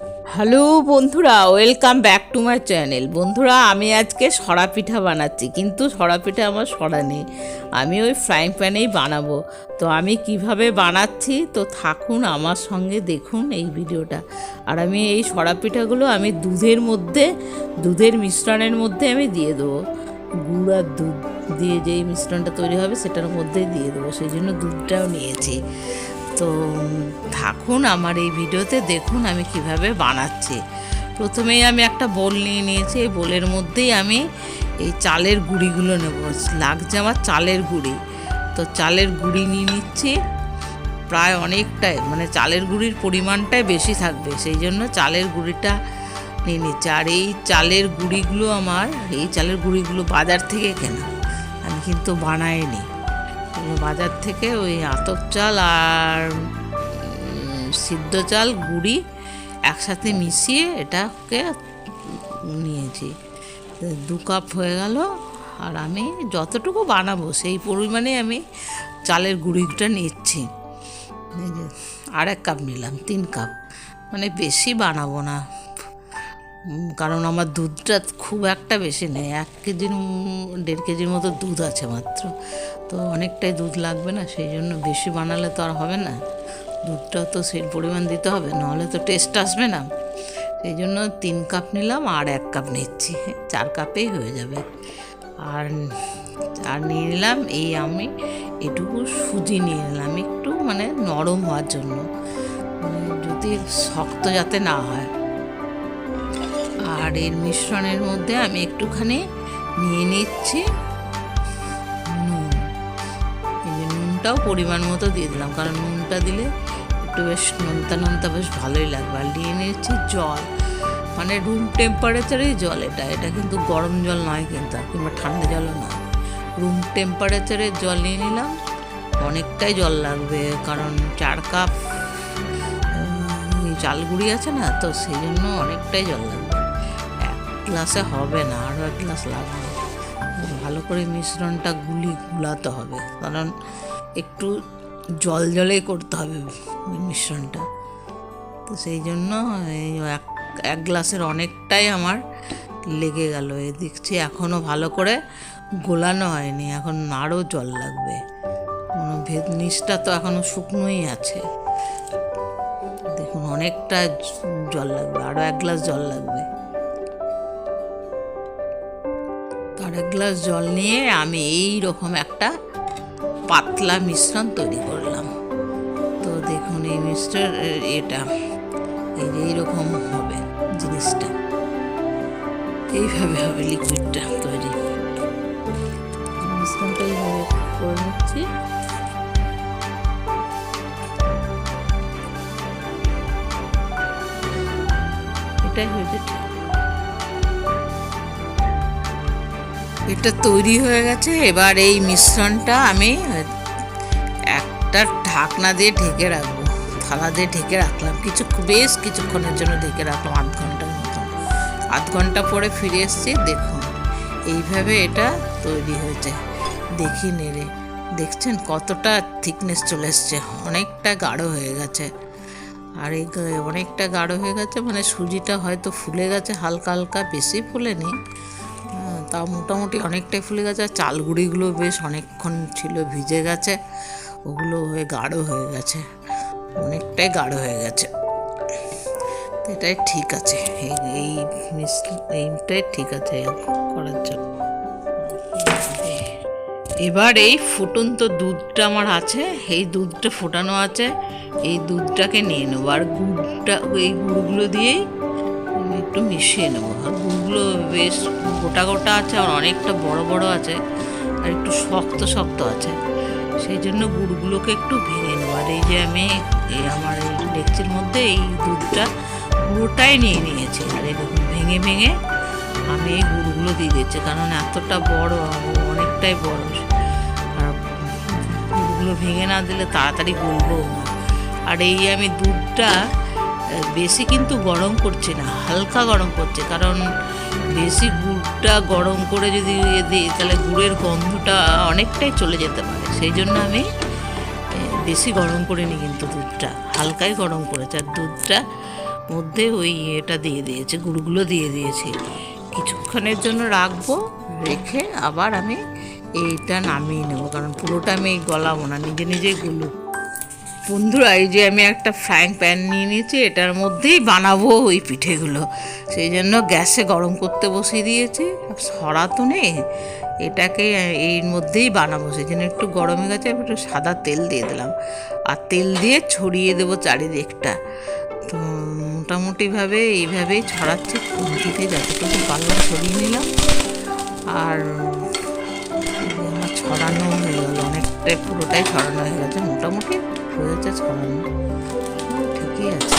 Hello বন্ধুরা, welcome back to my channel. বন্ধুরা, আমি আজকে সরা পিঠা বানাচ্ছি, কিন্তু সরা পিঠা আমার সরা নেই। আমি ওই ফ্রাইং প্যানেই বানাবো। তো আমি কীভাবে বানাচ্ছি, তো থাকুন আমার সঙ্গে দেখুন এই ভিডিওটা। আর আমি এই সরা পিঠাগুলো আমি দুধের মধ্যে, দুধের মিশ্রণের মধ্যে আমি দিয়ে দেবো। গুড় আর দুধ দিয়ে যেই মিশ্রণটা তৈরি হবে, সেটার মধ্যেই দিয়ে দেবো। সেই জন্য দুধটাও নিয়েছি। তো থাকুন আমার এই ভিডিওতে, দেখুন আমি কীভাবে বানাচ্ছি। প্রথমেই আমি একটা বোল নিয়ে নিয়েছি, এই বোলের মধ্যেই আমি এই চালের গুঁড়িগুলো নেব। লাগছে আমার চালের গুঁড়ি। তো চালের গুঁড়ি নিয়ে নিচ্ছি। প্রায় অনেকটাই মানে চালের গুঁড়ির পরিমাণটাই বেশি থাকবে, সেই জন্য চালের গুঁড়িটা নিয়ে নিচ্ছি। আর এই চালের গুঁড়িগুলো আমার, এই চালের গুঁড়িগুলো বাজার থেকে কেনা। আমি কিন্তু বানাইনি। বাজার থেকে ওই আতপ চাল আর সিদ্ধ চাল, গুঁড়ি একসাথে মিশিয়ে এটাকে নিয়েছি। দু কাপ হয়ে গেল আর আমি যতটুকু বানাবো সেই পরিমাণে আমি চালের গুঁড়িটা নিচ্ছি। আর এক কাপ নিলাম, তিন কাপ। মানে বেশি বানাবো না। কারণ আমার দুধটা খুব একটা বেশি নেই, এক কেজির দেড় কেজির মতো দুধ আছে মাত্র। তো অনেকটাই দুধ লাগবে না, সেই জন্য বেশি বানালে তো আর হবে না। দুধটা তো সেই পরিমাণ দিতে হবে, নাহলে তো টেস্ট আসবে না। সেই জন্য তিন কাপ নিলাম আর এক কাপ নিচ্ছি, চার কাপেই হয়ে যাবে। আর আর নিয়ে নিলাম এই আমি এটুকু সুজি নিয়ে নিলাম, একটু মানে নরম হওয়ার জন্য। যদি শক্ত যাতে না হয়। আর এর মিশ্রণের মধ্যে আমি একটুখানি নিয়ে নিচ্ছি। নুনটাও পরিমাণ মতো দিয়ে দিলাম, কারণ নুনটা দিলে একটু বেশ নোনতা নোনতা বেশ ভালোই লাগবে। আর নিয়ে নিচ্ছি জল মানে রুম টেম্পারেচারেই জল এটা এটা কিন্তু গরম জল নয় কিন্তু, আর কিংবা ঠান্ডা জলও নয়। রুম টেম্পারেচারের জল নিয়ে নিলাম, অনেকটাই জল লাগবে, কারণ চার কাপ এই চালগুড়ি আছে না, তো সেই জন্য অনেকটাই জল লাগবে। এক গ্লাসে হবে না আরও এক গ্লাস লাগবে। ভালো করে মিশ্রণটা গুলি, গুলাতে হবে, কারণ একটু জল জলেই করতে হবে মিশ্রণটা। তো সেই জন্য এক এক গ্লাসের অনেকটাই আমার লেগে গেল। এ দেখছি এখনও ভালো করে গোলানো হয়নি, এখন আরও জল লাগবে। ভেদ নিচটা তো এখনও শুকনোই আছে। দেখুন, অনেকটা জল লাগবে আরও এক গ্লাস জল লাগবে। আর এক গ্লাস জল নিয়ে আমি এই রকম একটা পাতলা মিশ্রণ তৈরি করলাম। তো দেখুন এই মিশ্রণ এটা, এই এইরকম হবে জিনিসটা। এইভাবে হবে লিকুইডটা তৈরি। মিশ্রণটা এইভাবে করে নিচ্ছি। এটাই হয়েছে এটা তৈরি হয়ে গেছে। এবার এই মিশ্রণটা আমি একটা ঢাকনা দিয়ে ঢেকে রাখব। থালা দিয়ে ঢেকে রাখলাম। কিছু বেশ কিছুক্ষণের জন্য ঢেকে রাখলাম, আধ ঘণ্টার মতন। আধ ঘণ্টা পরে ফিরে এসেছি, দেখুন, এইভাবে এটা তৈরি হয়েছে। দেখি নেড়ে। দেখছেন কতটা থিকনেস চলে এসছে, অনেকটা গাঢ় হয়ে গেছে। আর এই অনেকটা গাঢ় হয়ে গেছে মানে সুজিটা হয়তো ফুলে গেছে, হালকা হালকা, বেশি ফুলেনি। তাও মোটামুটি অনেকটাই ফুলে গেছে। আর চালগুড়িগুলো বেশ অনেকক্ষণ ছিল ভিজে গেছে। ওগুলো হয়ে গাঢ় হয়ে গেছে। অনেকটাই গাঢ় হয়ে গেছে। এটাই ঠিক আছে। এই মিস- এইটাই ঠিক আছে করার জন্য। এবার এই ফুটন্ত দুধটা আমার আছে। এই দুধটা ফোটানো আছে। এই দুধটাকে নিয়ে নেব। আর গুড়টা, এই গুড়গুলো দিয়েই একটু মিশিয়ে নেব। আর গুড়গুলো বেশ গোটা গোটা আছে, আর অনেকটা বড় বড় আছে, আর একটু শক্ত শক্ত আছে। সেই জন্য গুড়গুলোকে একটু ভেঙে নেব। আর এই যে আমি, এই আমার এই ডেকচির মধ্যে এই দুধটা পুরোটাই নিয়ে নিয়েছি। আর দেখুন ভেঙে ভেঙে আমি এই গুড়গুলো দিয়ে দিচ্ছি, কারণ এতটা বড় অনেকটাই বড়। আর গুড়গুলো ভেঙে না দিলে তাড়াতাড়ি গলবো না। আর এই আমি দুধটা বেশি কিন্তু গরম করছে না, হালকা গরম করছে। কারণ বেশি গুড়টা গরম করে যদি দিই, তাহলে গুড়ের গন্ধটা অনেকটাই চলে যেতে পারে। সেই জন্য আমি বেশি গরম করিনি কিন্তু দুধটা, হালকাই গরম করেছে। আর দুধটা মধ্যে ওই এটা দিয়ে দিয়েছে, গুড়গুলো দিয়ে দিয়েছে। কিছুক্ষণের জন্য রাখব, রেখে আবার আমি এইটা নামিয়ে নেব। কারণ পুরোটা আমি গলাবো না, নিজে নিজেই গুলো বন্ধুরা, এই যে আমি একটা ফ্রাইং প্যান নিয়ে নিয়েছি, এটার মধ্যেই বানাবো ওই পিঠেগুলো। সেই জন্য গ্যাসে গরম করতে বসিয়ে দিয়েছি সরা তো নেই, এটাকে এর মধ্যেই বানাবো। সেই জন্য একটু গরমে গেছে একটু সাদা তেল দিয়ে দিলাম। আর তেল দিয়ে ছড়িয়ে দেবো চারিদিকটা। তো মোটামুটিভাবে এইভাবেই ছড়াচ্ছি খুন্তিতে যতটুকু পারলাম ছড়িয়ে নিলাম। আর ছড়ানো হয়ে গেল, অনেকটাই পুরোটাই ছড়ানো হয়ে গেছে, মোটামুটি। হয়েছে, ছড়ানো ঠিকই আছে।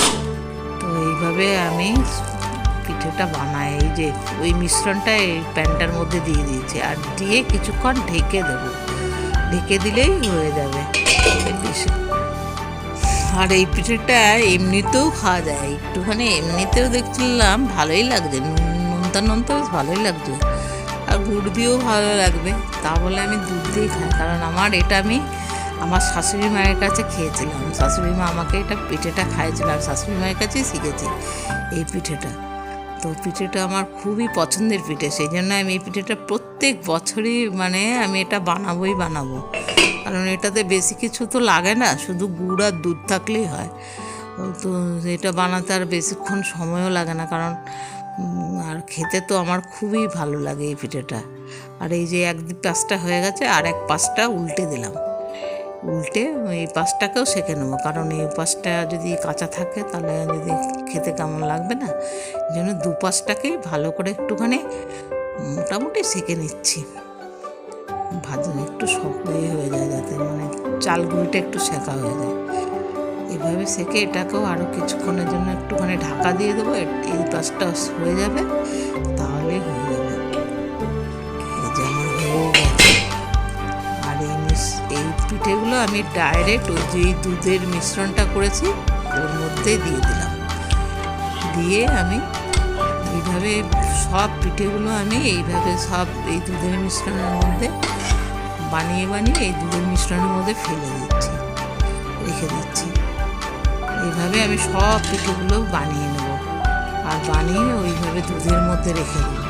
তো এইভাবে আমি পিঠেটা বানাই, এই যে ওই মিশ্রণটা এই প্যানটার মধ্যে দিয়ে দিয়েছি। আর দিয়ে কিছুক্ষণ ঢেকে দেবো। ঢেকে দিলেই হয়ে যাবে। আর এই পিঠেটা এমনিতেও খাওয়া যায়। একটুখানি এমনিতেও দেখছিলাম ভালোই লাগছে। নুন নোনতা নোনতা বেশ ভালোই লাগছে। আর গুড় দিয়েও ভালো লাগবে। তা বলে আমি দুধ দিয়ে খাই। কারণ আমার এটা আমি আমার শাশুড়ি মায়ের কাছে খেয়েছিলাম। শাশুড়ি মা আমাকে এটা পিঠেটা খাইয়েছিল আর শাশুড়ি মায়ের কাছেই শিখেছি এই পিঠেটা। তো পিঠেটা আমার খুবই পছন্দের পিঠে, সেই জন্য আমি এই পিঠেটা প্রত্যেক বছরই মানে আমি এটা বানাবোই বানাবো। কারণ এটাতে বেশি কিছু তো লাগে না, শুধু গুড় আর দুধ থাকলেই হয়। তো এটা বানাতে আর বেশিক্ষণ সময়ও লাগে না, কারণ আর খেতে তো আমার খুবই ভালো লাগে এই পিঠেটা। আর এই যে এক পাশটা হয়ে গেছে, আর এক পাশটা উল্টে দিলাম। উল্টে এই পাশটাকেও সেঁকে নেব। কারণ এই পাশটা যদি কাঁচা থাকে, তাহলে যদি খেতে কেমন লাগবে না? জন্য দু পাশটাকেই ভালো করে একটুখানি মোটামুটি সেঁকে নিচ্ছি। ভাজা একটু শক্ত হয়ে যায় যাতে মানে চাল গুঁড়িটা একটু সেঁকা হয়ে যায়। এভাবে সেঁকে এটাকেও আরও কিছুক্ষণের জন্য একটুখানি ঢাকা দিয়ে দেবো। এই পাশটা হয়ে যাবে তাহলে হয়ে যাবে। পিঠেগুলো আমি ডাইরেক্ট ওই যে দুধের মিশ্রণটা করেছি, ওর মধ্যেই দিয়ে দিলাম। দিয়ে আমি এইভাবে সব পিঠেগুলো আমি এইভাবে সব এই দুধের মিশ্রণের মধ্যে বানিয়ে বানিয়ে এই দুধের মিশ্রণের মধ্যে ফেলে দিচ্ছি, রেখে দিচ্ছি। এইভাবে আমি সব পিঠেগুলো বানিয়ে নেব আর বানিয়ে ওইভাবে দুধের মধ্যে রেখে দেবো।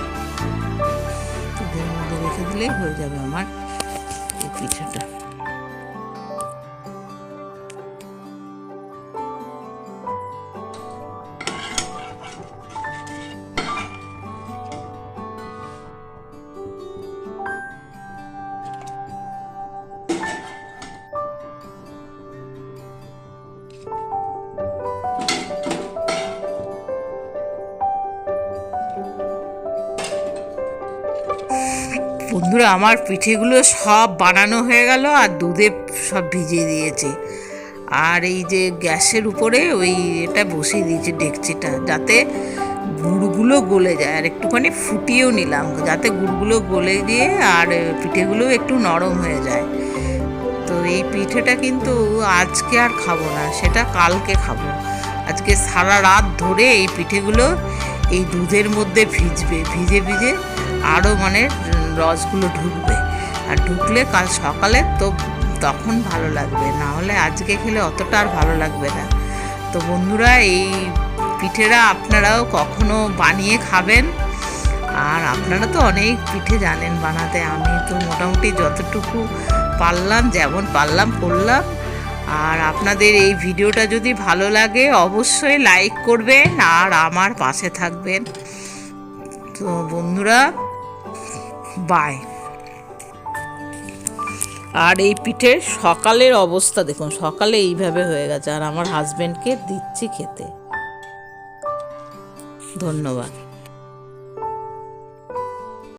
দুধের মধ্যে রেখে দিলেই হয়ে যাবে আমার এই পিঠেটা। বন্ধুরা, আমার পিঠেগুলো সব বানানো হয়ে গেল আর দুধে সব ভিজিয়ে দিয়েছি। আর এই যে গ্যাসের উপরে ওই এটা বসিয়ে দিয়েছি ডেকচিটা, যাতে গুড়গুলো গলে যায়। আর একটুখানি ফুটিয়েও নিলাম, যাতে গুড়গুলো গলে দিয়ে আর পিঠেগুলো একটু নরম হয়ে যায়। তো এই পিঠেটা কিন্তু আজকে আর খাব না, সেটা কালকে খাব। আজকে সারা রাত ধরে এই পিঠেগুলো এই দুধের মধ্যে ভিজবে, ভিজে ভিজে আরও মানে রসগুলো ঢুকবে। আর ঢুকলে কাল সকালে তো তখন ভালো লাগবে না হলে আজকে খেলে অতটা আর ভালো লাগবে না। তো বন্ধুরা, এই পিঠেরা আপনারাও কখনো বানিয়ে খাবেন? আর আপনারা তো অনেক পিঠে জানেন বানাতে, আমি তো মোটামুটি যতটুকু পারলাম, যেমন পারলাম, করলাম। আর আপনাদের এই ভিডিওটা যদি ভালো লাগে, অবশ্যই লাইক করবেন আর আমার পাশে থাকবেন। তো বন্ধুরা বাই। আর এই পিঠের সকালের অবস্থা দেখুন, সকালে এইভাবে হয়ে গেছে। আর আমার হাজব্যান্ডকে দিচ্ছি খেতে। ধন্যবাদ।